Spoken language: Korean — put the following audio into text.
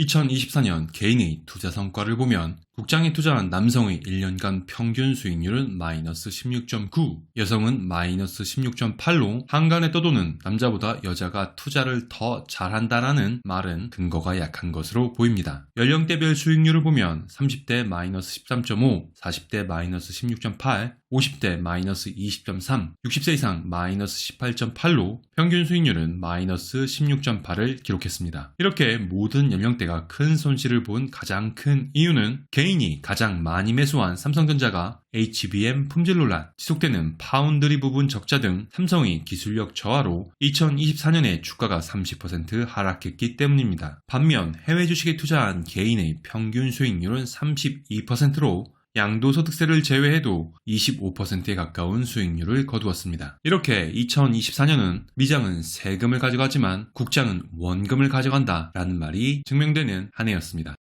2024년 개인의 투자 성과를 보면 국장에 투자한 남성의 1년간 평균 수익률은 마이너스 16.9, 여성은 마이너스 16.8로 한간에 떠도는 남자보다 여자가 투자를 더 잘한다라는 말은 근거가 약한 것으로 보입니다. 연령대별 수익률을 보면 30대 마이너스 13.5, 40대 마이너스 16.8, 50대 마이너스 20.3, 60세 이상 마이너스 18.8로 평균 수익률은 마이너스 16.8을 기록했습니다. 이렇게 모든 연령대가 큰 손실을 본 가장 큰 이유는 개인 이 가장 많이 매수한 삼성전자가 HBM 품질 논란, 지속되는 파운드리 부분 적자 등 삼성의 기술력 저하로 2024년에 주가가 30% 하락했기 때문입니다. 반면 해외 주식에 투자한 개인의 평균 수익률은 32%로 양도소득세를 제외해도 25%에 가까운 수익률을 거두었습니다. 이렇게 2024년은 미장은 세금을 가져가지만 국장은 원금을 가져간다 라는 말이 증명되는 한 해였습니다.